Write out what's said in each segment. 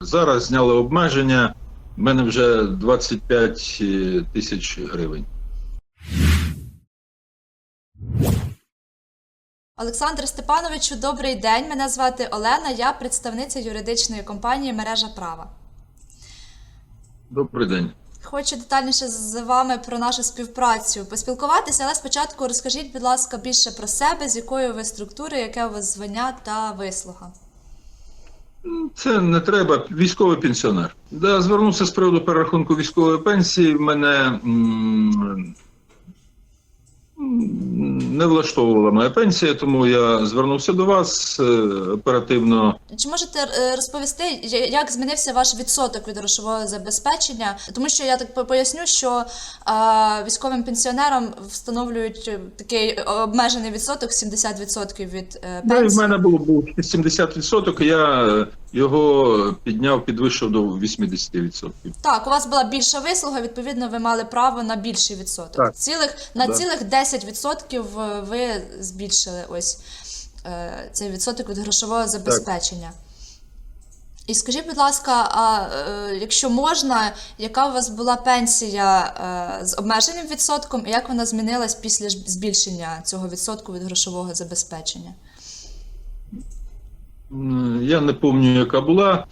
Зараз зняли обмеження. в мене вже 25 тисяч гривень. Олександр Степановичу, добрий день. Мене звати Олена. Я представниця юридичної компанії Мережа права. Добрий день. Хочу детальніше з вами про нашу співпрацю поспілкуватися, але спочатку розкажіть, будь ласка, більше про себе, з якої ви структури, яке у вас звання та вислуга. Це не треба. Військовий пенсіонер. Да, звернувся з приводу перерахунку військової пенсії. Мене м, не влаштовувала моя пенсія, тому я звернувся до вас е, оперативно. Чи можете е, розповісти, як змінився ваш відсоток від грошового забезпечення? Тому що я так поясню, що військовим пенсіонерам встановлюють е, такий обмежений відсоток 70% від Ну, і в мене було був 70%, я його підняв, підвищив до 80%. Так, у вас була більша вислуга, відповідно, ви мали право на більший відсоток. Так. Цілих на Да. цілих 10% ви збільшили ось е, цей відсоток від грошового забезпечення. І скажіть, будь ласка, а е, якщо можна, яка у вас була пенсія е, з обмеженим відсотком, і як вона змінилась після ж- збільшення цього відсотку від грошового забезпечення? Я не пам'ятаю, яка була.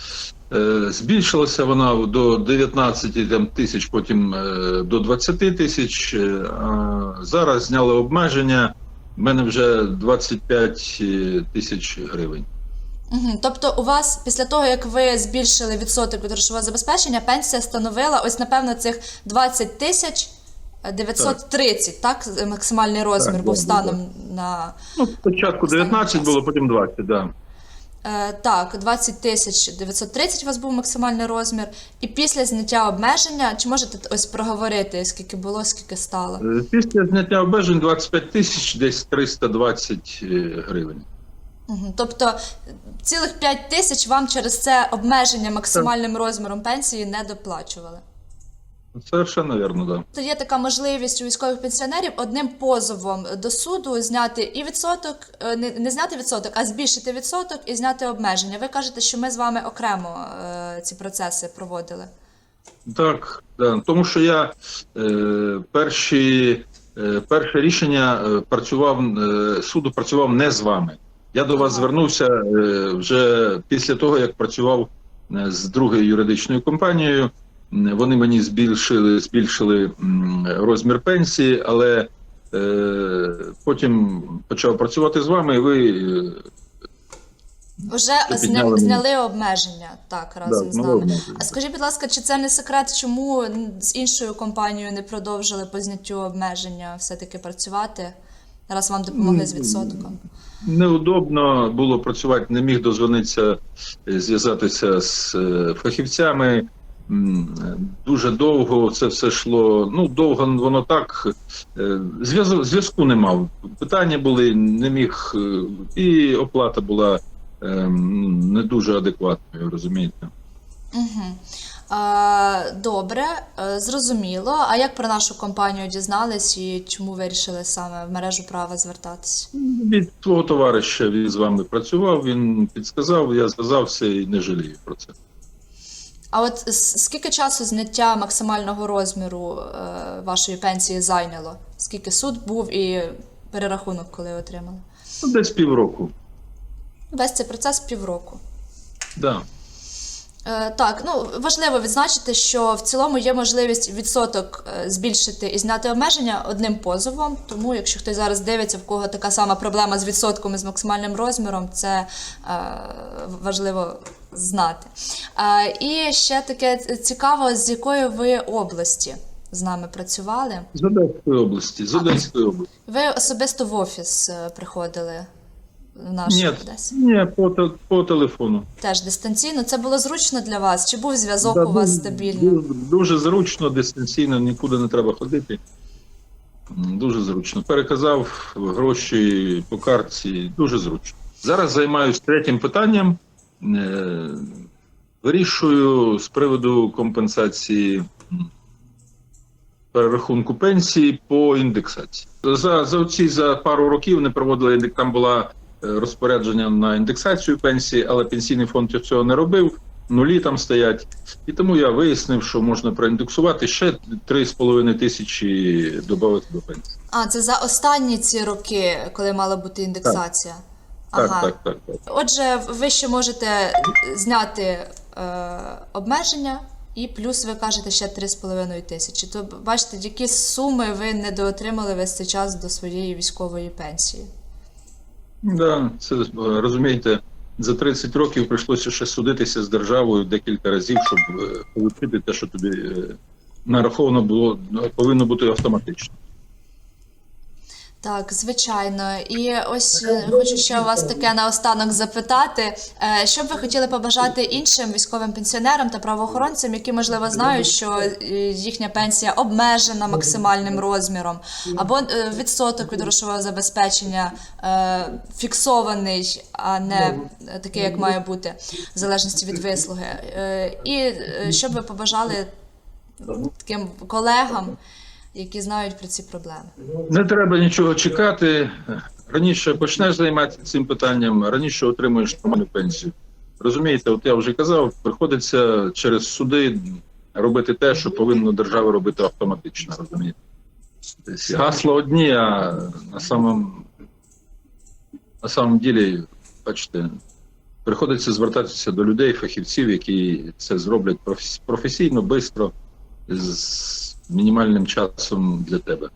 Е, Збільшилася вона до 19 там, тисяч, потім е, до 20 тисяч. Е, Зараз зняли обмеження. в мене вже 25 тисяч гривень. Угу. Тобто, у вас після того, як ви збільшили відсоток від грошового забезпечення, пенсія становила ось напевно цих 20 тисяч 930, так? з- Максимальний розмір Так, був станом на Ну, спочатку 19 було, потім 20, так. Да. Е, так, 20 тисяч 930 у вас був максимальний розмір. І після зняття обмеження, чи можете ось проговорити, скільки було, скільки стало? Е, Після зняття обмежень 25 тисяч, десь 320 е, гривень. Угу. Тобто цілих 5 тисяч вам через це обмеження максимальним розміром пенсії не доплачували. Совершенно вірно, так. Да. То є така можливість у військових пенсіонерів одним позовом до суду зняти і відсоток, е, не, не зняти відсоток, а збільшити відсоток і зняти обмеження. Ви кажете, що ми з вами окремо е, ці процеси проводили. Так, да. тому що я е, перші, е, перше рішення е, працював е, суду працював не з вами. Я до вас звернувся е, вже після того, як працював е, з другою юридичною компанією. Вони мені збільшили, збільшили розмір пенсії, але е, потім почав працювати з вами, і ви е, Вже зня, зняли обмеження так разом да, з нами. обмеження. А скажіть, будь ласка, чи це не секрет, чому з іншою компанією не продовжили по зняттю обмеження все-таки працювати? Раз вам допомогли з відсотком. Неудобно було працювати, не міг дозвонитися, е, зв'язатися з е, фахівцями. Е, Дуже довго це все йшло. Ну, довго воно так. е, Зв'язку не мав. Питання були, не міг, е, і оплата була не дуже адекватною, розумієте? Угу. А, добре, зрозуміло. А як про нашу компанію дізнались і чому вирішили саме в мережу права звертатись? Від свого товариша він з вами працював, він підсказав, я зв'язався і не жалію про це. А от скільки часу зняття максимального розміру е, вашої пенсії зайняло? Скільки суд був і перерахунок, коли отримали? Ну, десь півроку. Весь цей процес півроку. Да. Е, Так, ну важливо відзначити, що в цілому є можливість відсоток е, збільшити і зняти обмеження одним позовом. Тому, якщо хтось зараз дивиться, в кого така сама проблема з відсотком і з максимальним розміром, це е, важливо знати. Е, і ще таке цікаво, з якої ви області з нами працювали. З Одеської області, з Одеської області. Ви особисто в офіс е, приходили в наш Ні, Одесі? ні, по, по телефону. Теж дистанційно. Це було зручно для вас? Чи був зв'язок Да, у вас стабільний? Дуже, дуже зручно, дистанційно, нікуди не треба ходити. Дуже зручно. Переказав гроші по картці, дуже зручно. Зараз займаюся третім питанням. Е, Вирішую з приводу компенсації перерахунку пенсії по індексації. За, за ці за пару років не проводили індек- там була е, розпорядження на індексацію пенсії, але пенсійний фонд цього не робив. нулі там стоять. І тому я вияснив, що можна проіндексувати ще 3,5 тисячі додати до пенсії. А, це за останні ці роки, коли мала бути індексація. Так, так, так, так. Отже, ви ще можете зняти е, обмеження, і плюс ви кажете ще 3,5 тисячі. То бачите, які суми ви недоотримали весь цей час до своєї військової пенсії. Да, це розумієте, за 30 років прийшлося ще судитися з державою декілька разів, щоб е, отримати те, що тобі е, нараховано було, повинно бути автоматично. Так, звичайно. І ось е, хочу ще у вас таке наостанок запитати. Е, Що б ви хотіли побажати іншим військовим пенсіонерам та правоохоронцям, які можливо знають, що е, їхня пенсія обмежена максимальним розміром, або відсоток від грошового забезпечення фіксований, а не е, такий, як має бути, в залежності від вислуги. І що б ви побажали таким колегам, які знають про ці проблеми? Не треба нічого чекати. Раніше почнеш займатися цим питанням, раніше отримуєш нормальну пенсію. Розумієте, от я вже казав, приходиться через суди робити те, що повинна держава робити автоматично. Розумієте? Гасла одні, а на самом, на самом ділі, бачите, приходиться звертатися до людей, фахівців, які це зроблять професійно, швидко, з мінімальним часом для тебе.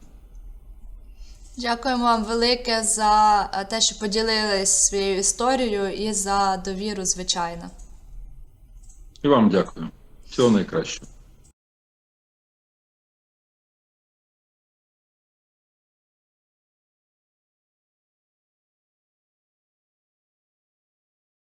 Дякуємо вам велике за е, те, що поділились своєю історією і за довіру, звичайно. І вам дякую. Всього найкращого.